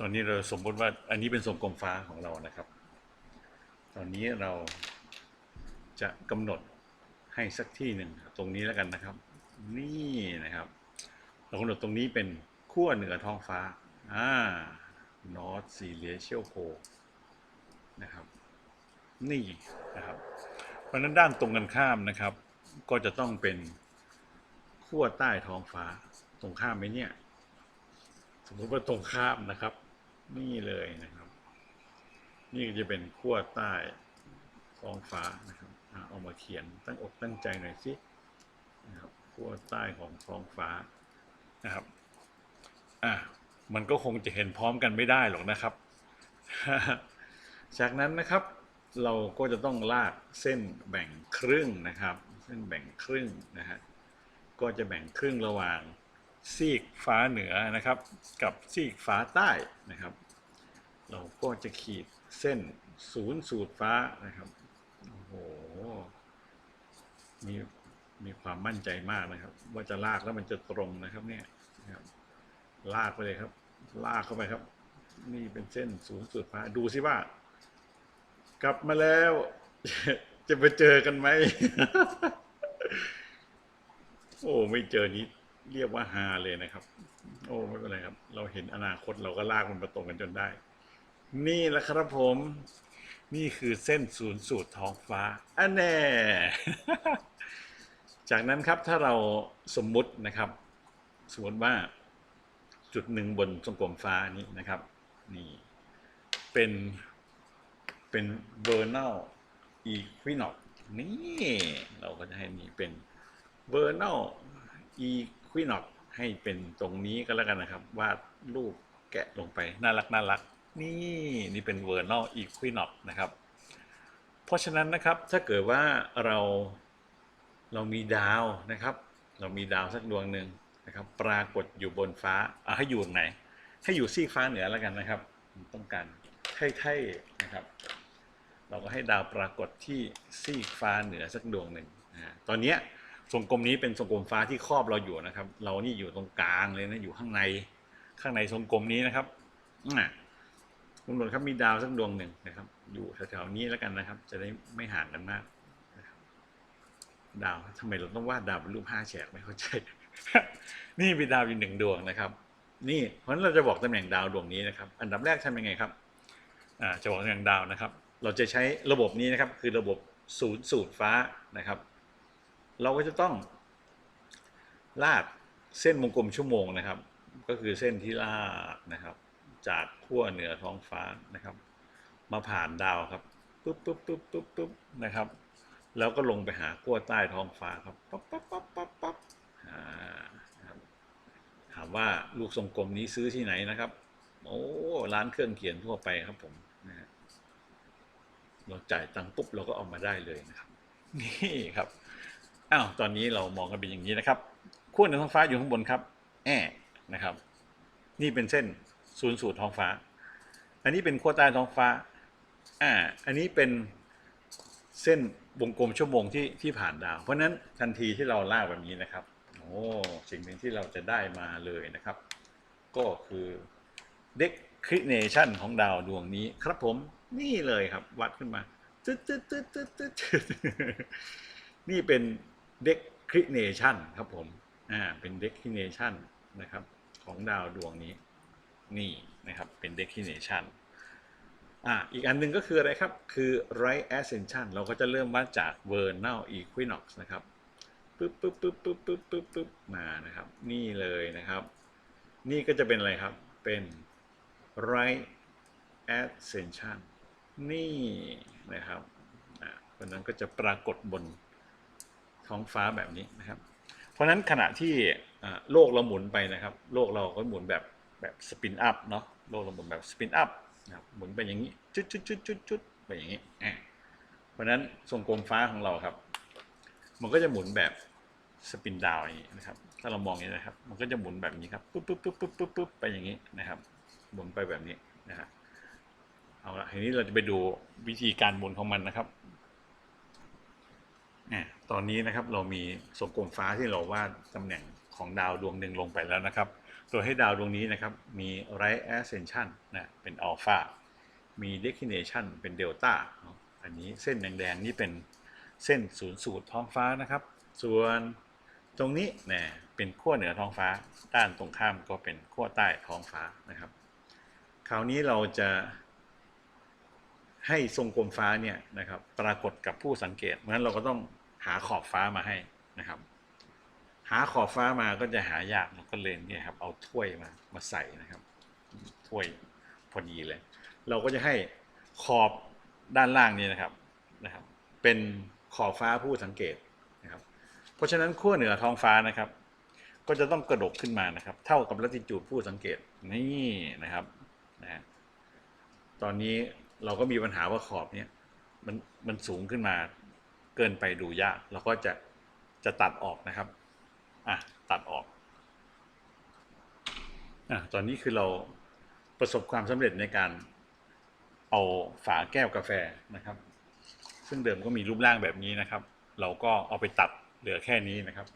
ตอนนี้เราสมมติว่าอันนี้เป็นทรงกลมฟ้าของเรานะครับ ตอนนี้เราจะกำหนดให้สักที่หนึ่งตรงนี้แล้วกันนะครับ นี่นะครับ เรากำหนดตรงนี้เป็นขั้วเหนือท้องฟ้าอ่า North Celestial Pole นะครับ นี่นะครับ เพราะฉะนั้นด้านตรงกันข้ามนะครับ ก็จะต้องเป็นขั้วใต้ท้องฟ้า ตรงข้ามไหมเนี่ย สมมติว่าตรงข้ามนะครับ นี่เลยนะครับ นี่ก็จะเป็นขั้วใต้ท้องฟ้านะครับเอามาเขียนตั้งอกตั้งใจหน่อยสินะครับขั้วใต้ของท้องฟ้านะครับอะมันก็คงจะเห็นพร้อมกันไม่ได้หรอกนะครับ จากนั้นนะครับ เราก็จะต้องลากเส้นแบ่งครึ่งนะครับ เส้นแบ่งครึ่งนะฮะก็จะแบ่งครึ่งระหว่างซีกฟ้าเหนือนะครับ กับซีกฟ้าใต้นะครับ เราก็จะขีดเส้นศูนย์สูตรฟ้านะครับ โอ้โห มีมีความมั่นใจมากนะครับ ว่าจะลากแล้วมันจะตรงนะครับ เนี่ยนะครับลากไปเลยครับ ลากเข้าไปครับ นี่เป็นเส้นศูนย์สูตรฟ้า ดูสิว่า กลับมาแล้ว จะไปเจอกันไหม โอ้ไม่เจอนี้เรียกว่าฮาเลยนะครับ โอ้ไม่เป็นไรครับ เราเห็นอนาคตเราก็ลากมันมาตรงกันจนได้ นี่แหละครับผม นี่คือเส้นศูนย์สูตรท้องฟ้าอันแน่ จากนั้นครับถ้าเราสมมุตินะครับ สมมติว่าจุดหนึ่งบนทรงกลมฟ้านี้นะครับ นี่ เป็นเป็น vernal equinox นี่เราก็จะให้นี่เป็น vernal equinox ให้เป็นตรงนี้ก็แล้วกันนะครับ วาดรูปแกะลงไป น่ารักน่ารัก นี่นี่เป็น vernal equinox นะครับ เพราะฉะนั้นนะครับถ้าเกิดว่าเราเรามีดาวนะครับ เรามีดาวสักดวงหนึ่งนะครับ ปรากฏอยู่บนฟ้าเอะให้อยู่ตรงไหน ให้อยู่ซีกฟ้าเหนือแล้วกันนะครับ ต้องการไทยๆนะครับ เราก็ให้ดาวปรากฏที่ซีกฟ้าเหนือสักดวงหนึ่งนะตอนนี้ทรงกลมนี้เป็นทรงกลมฟ้าที่ครอบเราอยู่นะครับ เรานี่อยู่ตรงกลางเลยนะอยู่ข้างในข้างในทรงกลมนี้นะครับอะ คุณหลวงครับมีดาวสักดวงหนึ่งนะครับ อยู่แถวๆนี้แล้วกันนะครับ จะได้ไม่ห่างกันมากดาวทำไมเราต้องวาดดาวเป็นรูปห้าแฉกไม่เข้าใจ นี่มีดาวอยู่หนึ่งดวงนะครับ นี่เพราะฉะนั้นเราจะบอกตำแหน่งดาวดวงนี้นะครับ อันดับแรกทำยังไงครับจะบอกตำแหน่งดาวนะครับ เราจะใช้ระบบนี้นะครับ คือระบบศูนย์สูตรฟ้านะครับ เราก็จะต้องลากเส้นวงกลมชั่วโมงนะครับ ก็คือเส้นที่ลากนะครับ จากขั้วเหนือท้องฟ้านะครับ มาผ่านดาวครับปุ๊บปุ๊บปุ๊บปุ๊บปุ๊บนะครับ แล้วก็ลงไปหาขั้วใต้ท้องฟ้าครับปั๊บปั๊บปั๊บปั๊บปั๊บอ่านะครับถามว่าลูกทรงกลมนี้ซื้อที่ไหนนะครับ โอ้ร้านเครื่องเขียนทั่วไปครับผมนะฮะเราจ่ายตังค์ปุ๊บเราก็เอามาได้เลยนะครับ นี่ครับอ้าวตอนนี้เรามองกันเป็นอย่างนี้นะครับขั้วเหนือท้องฟ้าอยู่ข้างบนครับ แอนะครับ นี่เป็นเส้น ศูนย์สูตรท้องฟ้า อันนี้เป็นขั้วใต้ท้องฟ้า อ่า อันนี้เป็นเส้นวงกลมชั่วโมงที่ที่ผ่านดาว เพราะฉะนั้นทันทีที่เราลากแบบนี้นะครับ โอ้สิ่งหนึ่งที่เราจะได้มาเลยนะครับ ก็คือ declination ของดาวดวงนี้ครับผมนี่เลยครับวัดขึ้นมาตึ๊ดตึ๊ดตึ๊ดตึ๊ดตึ๊ดนี่เป็น declination ครับผมอ่าเป็น declination นะครับ ของดาวดวงนี้ นี่นะครับเป็น declination อ่าอีกอันหนึ่งก็คืออะไรครับ คือ right ascension เราก็จะเริ่มวัดจาก vernal equinox นะครับปึ๊บปึ๊บปึ๊บปึ๊บปึ๊บปึ๊บปึ๊บมานะครับ นี่เลยนะครับ นี่ก็จะเป็นอะไรครับเป็น right ascension นี่นะครับอ่าเพราะนั้นก็จะปรากฏบนท้องฟ้าแบบนี้นะครับ เพราะฉะนั้นขณะที่โลกเราหมุนไปนะครับ โลกเราก็หมุนแบบ แบบสปินอัพเนาะโลกเราหมุนแบบสปินอัพนะครับหมุนไปอย่างนี้จุดจุดจุดจุดจุดไปอย่างนี้เพราะนั้นทรงกลมฟ้าของเราครับ มันก็จะหมุนแบบสปินดาวอย่างนี้นะครับ ถ้าเรามองอย่างนี้นะครับ มันก็จะหมุนแบบนี้ครับปุ๊บปุ๊บปุ๊บปุ๊บปุ๊บปุ๊บไปอย่างนี้นะครับ หมุนไปแบบนี้นะฮะเอาละทีนี้เราจะไปดูวิธีการหมุนของมันนะครับอ่ตอนนี้นะครับเรามีทรงกลมฟ้าที่เราวาดตำแหน่งของดาวดวงหนึ่งลงไปแล้วนะครับ โดยให้ดาวดวงนี้นะครับ มี right ascension นะเป็นอัลฟามี declination เป็นเดลต้าอันนี้เส้นแดงๆนี่เป็นเส้นศูนย์สูตรท้องฟ้านะครับ ส่วนตรงนี้เนี่ยเป็นขั้วเหนือท้องฟ้า ด้านตรงข้ามก็เป็นขั้วใต้ท้องฟ้านะครับ คราวนี้เราจะให้ทรงกลมฟ้าเนี่ยนะครับปรากฏกับผู้สังเกตเพราะฉะนั้นเราก็ต้องหาขอบฟ้ามาให้นะครับ หาขอบฟ้ามาก็จะหายากเราก็เลยเนี่ยครับ เอาถ้วยมามาใส่นะครับ ถ้วยพอดีเลย เราก็จะให้ขอบด้านล่างนี้นะครับนะครับ เป็นขอบฟ้าผู้สังเกตนะครับ เพราะฉะนั้นขั้วเหนือท้องฟ้านะครับ ก็จะต้องกระดกขึ้นมานะครับ เท่ากับลัติจูดผู้สังเกตนี่นะครับนะฮะตอนนี้เราก็มีปัญหาว่าขอบเนี้ยมันมันสูงขึ้นมาเกินไปดูยาก เราก็จะจะตัดออกนะครับ อะตัดออกอะตอนนี้คือเราประสบความสำเร็จในการเอาฝาแก้วกาแฟนะครับ ซึ่งเดิมก็มีรูปร่างแบบนี้นะครับ เราก็เอาไปตัดเหลือแค่นี้นะครับ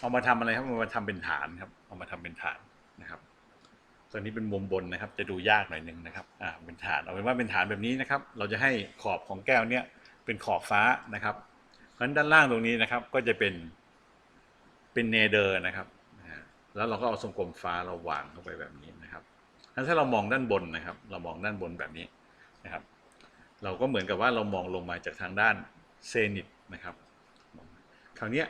เอามาทำอะไรครับเอามาทำเป็นฐานครับ เอามาทำเป็นฐานนะครับตัวนี้เป็นมุมบนนะครับ จะดูยากหน่อยหนึ่งนะครับอ่าเป็นฐานเอาเป็นว่าเป็นฐานแบบนี้นะครับ เราจะให้ขอบของแก้วเนี่ยเป็นขอบฟ้านะครับเพราะฉะนั้นด้านล่างตรงนี้นะครับก็จะเป็น เป็นเนเดอร์นะครับ แล้วเราก็เอาทรงกลมฟ้าเราวางเข้าไปแบบนี้นะครับถ้าเรามองด้านบนนะครับ เรามองด้านบนแบบนี้นะครับ เราก็เหมือนกับว่าเรามองลงมาจากทางด้านเซนิตนะครับ คราวนี้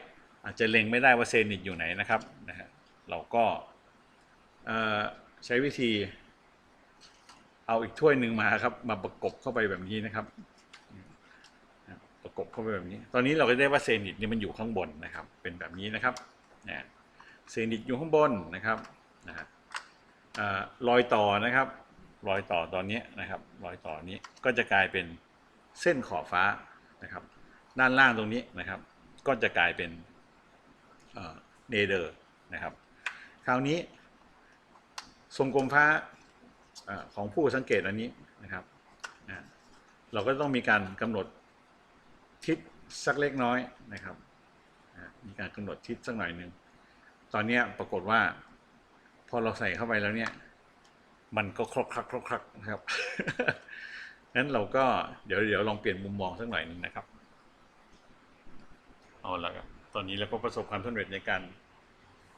อาจจะเล็งไม่ได้ว่าเซนิตอยู่ไหนนะครับนะฮะเราก็ใช้วิธีเอาอีกถ้วยหนึ่งมาครับ มาประกบเข้าไปแบบนี้นะครับ ประกบเข้าไปแบบนี้ ตอนนี้เราก็ได้ว่าเซนิตนี่มันอยู่ข้างบนนะครับ เป็นแบบนี้นะครับ นะเซนิตอยู่ข้างบนนะครับนะฮะเอ่อรอยต่อนะครับ รอยต่อตอนนี้นะครับ รอยต่อนี้ก็จะกลายเป็นเส้นขอบฟ้านะครับ ด้านล่างตรงนี้นะครับ ก็จะกลายเป็นเนเดอร์นะครับ คราวนี้ ทรงกลมฟ้าอของผู้สังเกตอันนี้นะครับเราก็ต้องมีการกำหนดทิศสักเล็กน้อยนะครับ มีการกำหนดทิศสักหน่อยหนึ่งตอนเนี้ยปรากฏว่า พอเราใส่เข้าไปแล้วเนี่ย มันก็ครกครักครกครักนะครับงั้นเราก็เดี๋ยวเดี๋ยวลองเปลี่ยนมุมมองสักหน่อยนึงนะครับเอาละครับตอนนี้เราก็ประสบความสำเร็จในการ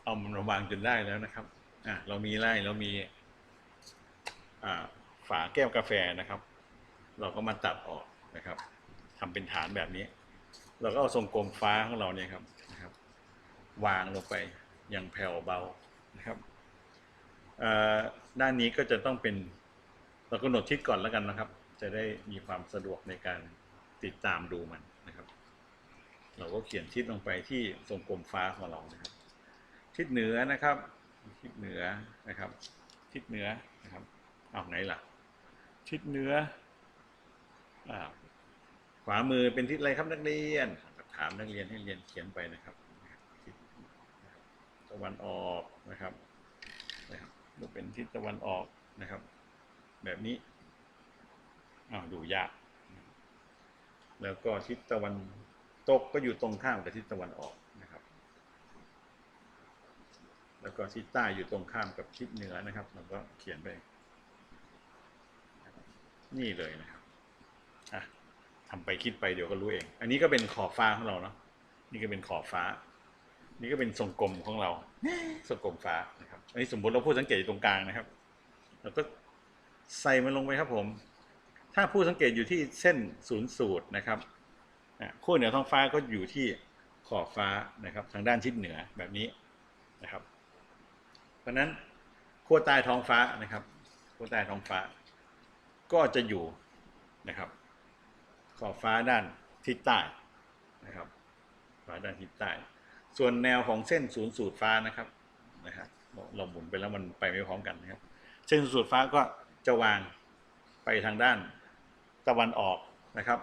เอามันมาวางจนได้แล้วนะครับอะเรามีไร่เรามีอ่าฝาแก้วกาแฟนะครับ เราก็มาตัดออกนะครับทำเป็นฐานแบบนี้ เราก็เอาทรงกลมฟ้าของเราเนี่ยครับ วางลงไปอย่างแผ่วเบานะครับด้านนี้ก็จะต้องเป็นเรากำหนดทิศก่อนแล้วกันนะครับ จะได้มีความสะดวกในการติดตามดูมันนะครับ เราก็เขียนทิศลงไปที่ทรงกลมฟ้าของเรานะครับ ทิศเหนือนะครับ ทิศเหนือนะครับ ทิศเหนือนะครับเอาไหนล่ะ ทิศเหนือขวามือเป็นทิศอะไรครับนักเรียนถามนักเรียนให้เรียนเขียนไปนะครับะวันออกนะครับนะครับดูเป็นทิศตะวันออกนะครับ แบบนี้อ้าวดูยากแล้วก็ทิศตะวันตกก็อยู่ตรงข้ามกับทิศตะวันออกนะครับ แล้วก็ทิศใต้อยู่ตรงข้ามกับทิศเหนือนะครับเราก็เขียนไป นี่เลยนะครับอะทำไปคิดไปเดี๋ยวก็รู้เอง อันนี้ก็เป็นขอบฟ้าของเราเนาะนี่ก็เป็นขอบฟ้า นี่ก็เป็นทรงกลมของเราทรงกลมฟ้านะครับ อันนี้สมมติเราพูดสังเกตอยู่ตรงกลางนะครับเราก็ใส่มันลงไปครับผม ถ้าผู้สังเกตอยู่ที่เส้นศูนย์สูตรนะครับขั้วเหนือท้องฟ้าก็อยู่ที่ขอบฟ้านะครับ ทางด้านทิศเหนือแบบนี้นะครับ เพราะนั้นขั้วใต้ท้องฟ้านะครับขั้วใต้ท้องฟ้า ก็จะอยู่นะครับ ขอบฟ้าด้านทิศใต้นะครับ ฟ้าด้านทิศใต้ ส่วนแนวของเส้นศูนย์สูตรฟ้านะครับนะครับเราหมุนไปแล้วมันไปไม่พร้อมกันนะครับ เส้นศูนย์สูตรฟ้าก็จะวางไปทางด้านตะวันออกนะครับ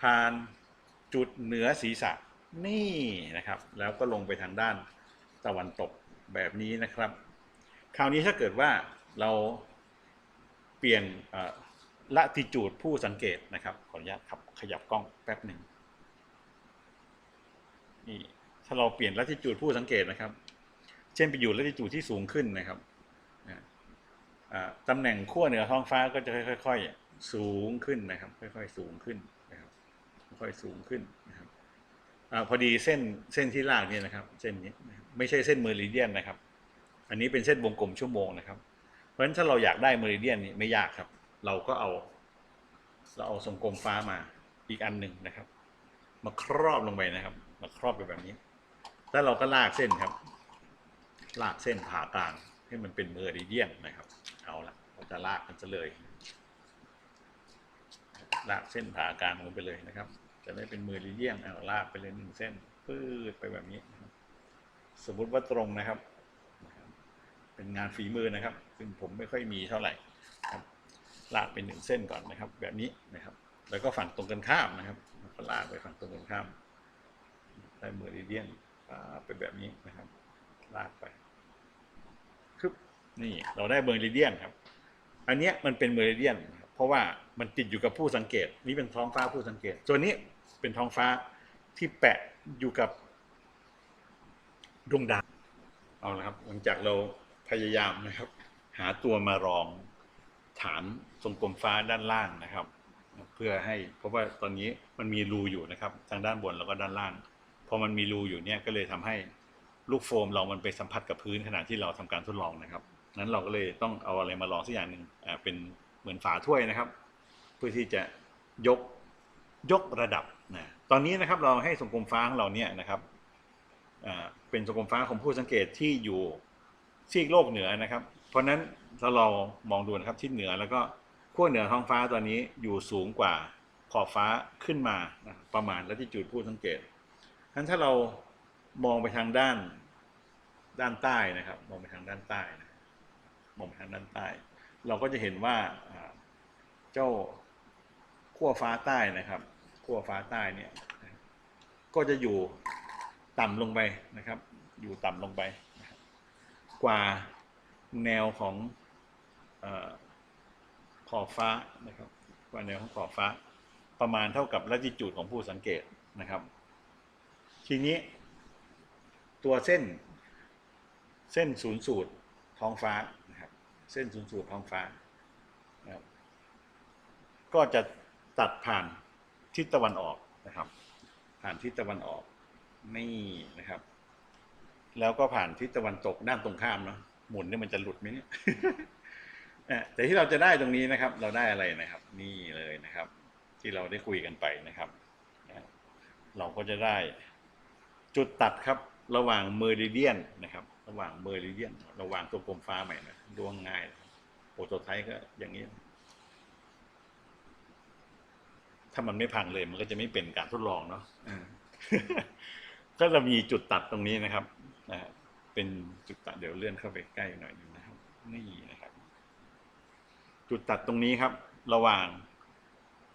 ผ่านจุดเหนือศีรษะนี่นะครับ แล้วก็ลงไปทางด้านตะวันตกแบบนี้นะครับ คราวนี้ถ้าเกิดว่าเราเปลี่ยนละติจูดผู้สังเกตนะครับ ขออนุญาตครับขยับกล้องแป๊บหนึ่งนี่าเราเปลี่ยนละติจูดผู้สังเกตนะครับ เช่นไปอยู่ละติจูดที่สูงขึ้นนะครับตำแหน่งขั้วเหนือท้องฟ้าก็จะค่อยๆสูงขึ้นนะครับ ค่อยๆสูงขึ้นนะครับ ค่อยๆสูงขึ้นนะครับอพอดีเส้นเส้นที่ลากเนี่ยนะครับ เส้นนี้ไม่ใช่เส้นเมอริเดียนนะครับ อันนี้เป็นเส้นวงกลมชั่วโมงนะครับ เพราะฉะนั้นถ้าเราอยากได้เมอริเดียนนี่ไม่ยากครับ เราก็เอา เราเอาทรงกลมฟ้ามาอีกอันหนึ่งนะครับ มาครอบลงไปนะครับ มาครอบไปแบบนี้ แล้วเราก็ลากเส้นครับ ลากเส้นผ่ากลางให้มันเป็นเมอริเดียนนะครับ เอาละเราจะลากมันจะเลย ลากเส้นผ่ากลางลงไปเลยนะครับ จะได้เป็นเมอริเดียนเอาลากไปเลยหนึ่งเส้นปื้ดไปแบบนี้ สมมุติว่าตรงนะครับ เป็นงานฝีมือนะครับ ซึ่งผมไม่ค่อยมีเท่าไหร่ครับลากเป็นหนึ่งเส้นก่อนนะครับ แบบนี้นะครับ แล้วก็ฝั่งตรงกันข้ามนะครับก็ลากไปฝั่งตรงกันข้ามได้เมอริเดียน เป็นแบบนี้นะครับ ลากไปคึบนี่เราได้เมอริเดียนครับ อันเนี้ยมันเป็นเมอริเดียน เพราะว่ามันติดอยู่กับผู้สังเกต นี่เป็นท้องฟ้าผู้สังเกต ส่วนนี้เป็นท้องฟ้าที่แปะอยู่กับดวงดาวเอาละครับ หลังจากเราพยายามนะครับ หาตัวมารองฐานทรงกลมฟ้าด้านล่างนะครับ เพื่อให้เพราะว่าตอนนี้มันมีรูอยู่นะครับ ทางด้านบนแล้วก็ด้านล่าง อมันมีรูอยู่เนี่ยก็เลยทำให้ลูกโฟมเรามันไปสัมผัสกับพื้นขณะที่เราทำการทดลองนะครับนั้นเราก็เลยต้องเอาอะไรมาลองสักอย่างหนึ่งอ่าเป็นเหมือนฝาถ้วยนะครับ เพื่อที่จะยกยกระดับนะตอนนี้นะครับเราให้ทรงกลมฟ้าของเราเนี่ยนะครับอ่าเป็นทรงกลมฟ้าของผู้สังเกตที่อยู่ซีกโลกเหนือนะครับ เพราะฉะนั้นถ้าเรามองดูนะครับทิศเหนือแล้วก็ขั้วเหนือท้องฟ้าตอนนี้อยู่สูงกว่าขอบฟ้าขึ้นมานะประมาณและที่จุดผู้สังเกต นั้นถ้าเรามองไปทางด้านด้านใต้นะครับ มองไปทางด้านใต้นะมองไปทางด้านใต้ เราก็จะเห็นว่าเจ้าขั้วฟ้าใต้นะครับขั้วฟ้าใต้เนี่ยก็จะอยู่ต่ำลงไปนะครับ อยู่ต่ำลงไป กว่าแนวของออขอบฟ้านะครับ กว่าแนวของขอบฟ้าประมาณเท่ากับลัติจูดของผู้สังเกตนะครับ ทีนี้ ตัวเส้น เส้นศูนย์สูตรท้องฟ้านะครับ เส้นศูนย์สูตรท้องฟ้านะก็จะตัดผ่านทิศตะวันออกนะครับ ผ่านทิศตะวันออกนี่นะครับ แล้วก็ผ่านทิศตะวันตกด้านตรงข้ามเนาะหมุนเนี่ยมันจะหลุดไหมเนี่ยแต่ที่เราจะได้ตรงนี้นะครับ เราได้อะไรนะครับ นี่เลยนะครับ ที่เราได้คุยกันไปนะครับ เราก็จะได้ จุดตัดครับระหว่างเมอริเดียนนะครับ ระหว่างเมอริเดียน ระหว่างตัวกลมฟ้าใหม่นะดวงง่ายโปรโตไทป์ก็อย่างนี้ ถ้ามันไม่พังเลยมันก็จะไม่เป็นการทดลองเนาะก็จะมีจุดตัดตรงนี้นะครับนะเป็นจุดตัดเดี๋ยวเลื่อนเข้าไปใกล้หน่อยนึงนะครับนี่นะครับ จุดตัดตรงนี้ครับ ระหว่าง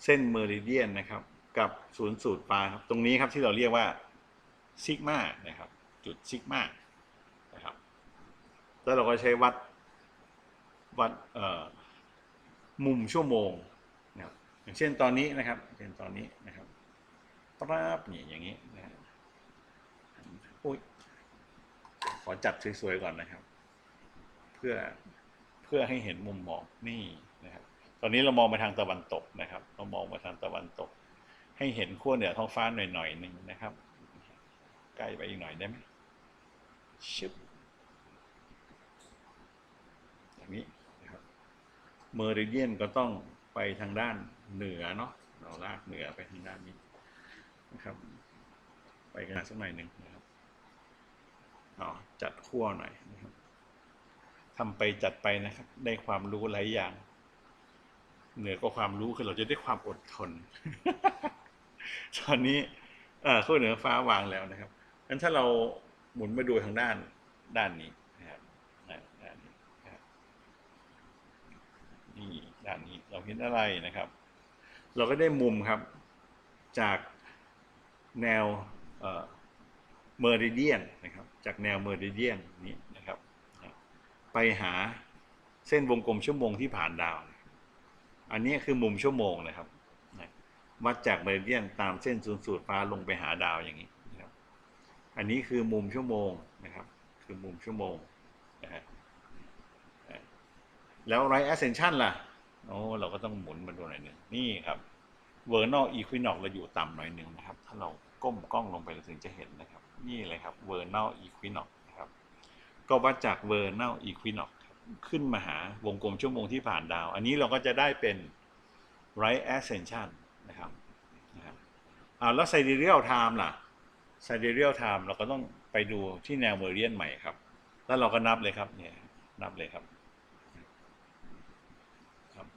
เส้นเมอริเดียนนะครับ กับศูนย์สูตรปลาครับ ตรงนี้ครับที่เราเรียกว่า ซิกมานะครับจุดซิกมานะครับแล้วเราก็ใช้วัดวัดมุมชั่วโมงนะครับอย่างเช่นตอนนี้นะครับเช่นตอนนี้นะครับปราบนี่อย่างนี้นะฮะอุ้ยขอจัดสวยๆก่อนนะครับ เพื่อเพื่อให้เห็นมุมมองนี่นะครับ ตอนนี้เรามองไปทางตะวันตกนะครับ เรามองไปทางตะวันตก ให้เห็นขั้วเหนือท้องฟ้าหน่อยๆหนึ่งนะครับ ใกล้ไปอีกหน่อยได้ไหมชึบอย่างนี้นะครับเมอริเดียนก็ต้องไปทางด้านเหนือเนาะเราลากเหนือไปทางด้านนี้นะครับ ไปกันสักหน่อยหนึ่งนะครับเอาจัดขั้วหน่อยนะครับทำไปจัดไปนะครับ ได้ความรู้หลายอย่าง เหนือกว่าความรู้คือเราจะได้ความอดทน ตอนนี้เอ่อขั้วเหนือฟ้า วางแล้วนะครับ งั้นถ้าเราหมุนมาดูทางด้านด้านนี้นะครับด้านนี้นี่ด้านนี้เราเห็นอะไรนะครับ เราก็ได้มุมครับจากแนวเมอริเดียนนะครับ จากแนวเมอริเดียนนี้นะครับ ไปหาเส้นวงกลมชั่วโมงที่ผ่านดาว อันนี้คือมุมชั่วโมงนะครับวัดจากเมริเดียนตามเส้นศูนย์สูตรฟ้าลงไปหาดาวอย่างนี้ อันนี้คือมุมชั่วโมงนะครับ คือมุมชั่วโมงนะฮะแล้ว right ascension ล่ะโอ้เราก็ต้องหมุนมาดูหน่อยหนึ่งนี่ครับ vernal equinox เราอยู่ต่ำหน่อยหนึ่งนะครับ ถ้าเราก้มกล้องลงไปเราถึงจะเห็นนะครับ นี่เลยครับ vernal equinox นอกนะครับ ก็วัดจาก vernal equinox ครับขึ้นมาหาวงกลมชั่วโมงที่ผ่านดาว อันนี้เราก็จะได้เป็น right ascension นะครับนะครับอ่าแล้ว sidereal time ล่ะ sidereal time เราก็ต้องไปดูที่แนวเมเรียนใหม่ครับ แล้วเราก็นับเลยครับเนี่ยนับเลยครับครับ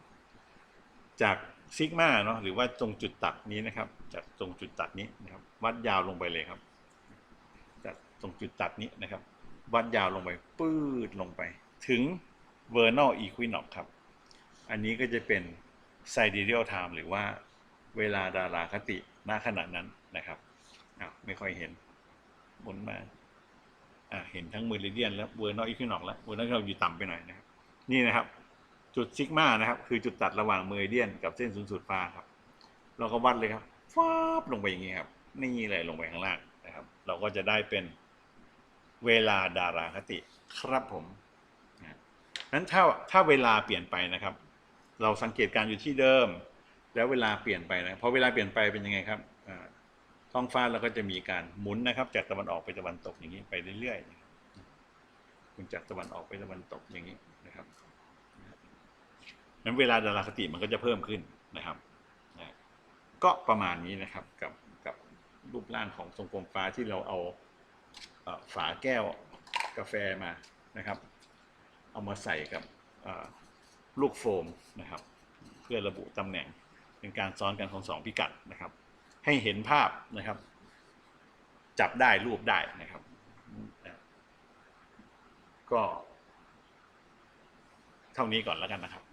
จากซิกมาเนาะหรือว่าตรงจุดตัดนี้นะครับ จากตรงจุดตัดนี้นะครับ วัดยาวลงไปเลยครับ จากตรงจุดตัดนี้นะครับ วัดยาวลงไปปื้ดลงไป ถึง vernal equinox ครับ อันนี้ก็จะเป็น sidereal time หรือว่าเวลาดาราคติณขณะนั้นนะครับ อ้าวไม่ค่อยเห็นหมุนมาอ่าเห็นทั้ง meridian แล้ว vernal equinox แล้ว vernal equinox อยู่ต่ำไปหน่อยนะครับ นี่นะครับ จุดซิกมานะครับ คือจุดตัดระหว่างเมริเดียนกับเส้นศูนย์สูตรฟ้าครับ เราก็วัดเลยครับฟ้าบลงไปอย่างนี้ครับนี่เลยลงไปข้างล่างนะครับ เราก็จะได้เป็นเวลาดาราคติครับผมนั้นถ้าถ้าเวลาเปลี่ยนไปนะครับ เราสังเกตการอยู่ที่เดิม แล้วเวลาเปลี่ยนไปนะพอเวลาเปลี่ยนไปเป็นยังไงครับ ท้องฟ้าเราก็จะมีการหมุนนะครับ จากตะวันออกไปตะวันตกอย่างนี้ไปเรื่อยๆนะครับหมุนจากตะวันออกไปตะวันตกอย่างนี้นะครับนั้นเวลาดาราคติมันก็จะเพิ่มขึ้นนะครับก็ประมาณนี้นะครับกับกับรูปร่างของทรงกลมฟ้าที่เราเอาฝาแก้วกาแฟมานะครับ เอามาใส่กับลูกโฟมนะครับ เพื่อระบุตำแหน่งเป็นการซ้อนกันของสองพิกัดนะครับ ให้เห็นภาพนะครับ จับได้รูปได้นะครับ ก็ เท่านี้ก่อนแล้วกันนะครับ